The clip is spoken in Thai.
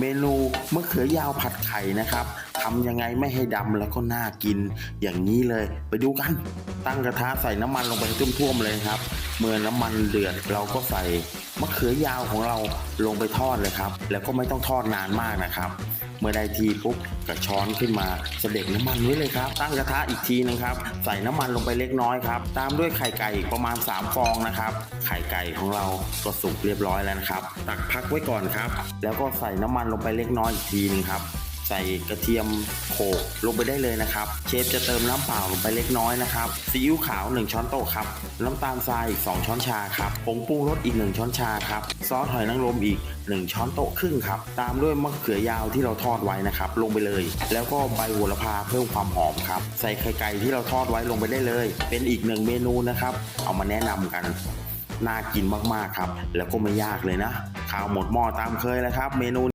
เมนูมะเขือยาวผัดไข่นะครับทำยังไงไม่ให้ดำแล้วก็น่ากินอย่างนี้เลย ไปดูกัน ตั้งกระทะใส่น้ำมันลงไปท่วมๆเลยครับ เมื่อน้ำมันเดือดเราก็ใส่มะเขือยาวของเราลงไปทอดเลยครับ แล้วก็ไม่ต้องทอดนานมากนะครับ เมื่อได้ทีปุ๊บก็ช้อนขึ้นมาเสด็จน้ำมันไว้เลยครับ ตั้งกระทะอีกทีนึงครับ ใส่น้ำมันลงไปเล็กน้อยครับ ตามด้วยไข่ไก่อีกประมาณ 3 ฟองนะครับ ไข่ไก่ของเราก็สุกเรียบร้อยแล้วนะครับ ตักพักไว้ก่อนครับ แล้วก็ใส่น้ำมันลงไปเล็กน้อยอีกทีนึงครับ ใส่กระเทียมโขลกลงไปได้เลยนะครับ เชฟจะเติมน้ำเปล่าลงไปเล็กน้อยนะครับซีอิ๊วขาว 1 ช้อนโต๊ะครับ น้ำตาลทรายอีก 2 ช้อนชาครับผงปรุงรสอีก 1 ช้อนชาครับ ซอสหอยนางรมอีก 1 ช้อนโต๊ะครึ่งครับ ตามด้วยมะเขือยาวที่เราทอดไว้นะครับ ลงไปเลย แล้วก็ใบโหระพาเพิ่มความหอมครับ ใส่ไข่ไก่ที่เราทอดไว้ลงไปได้เลย เป็นอีกหนึ่งเมนูนะครับ เอามาแนะนำกันน่ากินมากๆครับ แล้วก็ไม่ยากเลยนะ ข้าวหมดหม้อตามเคยแล้วครับ เมนู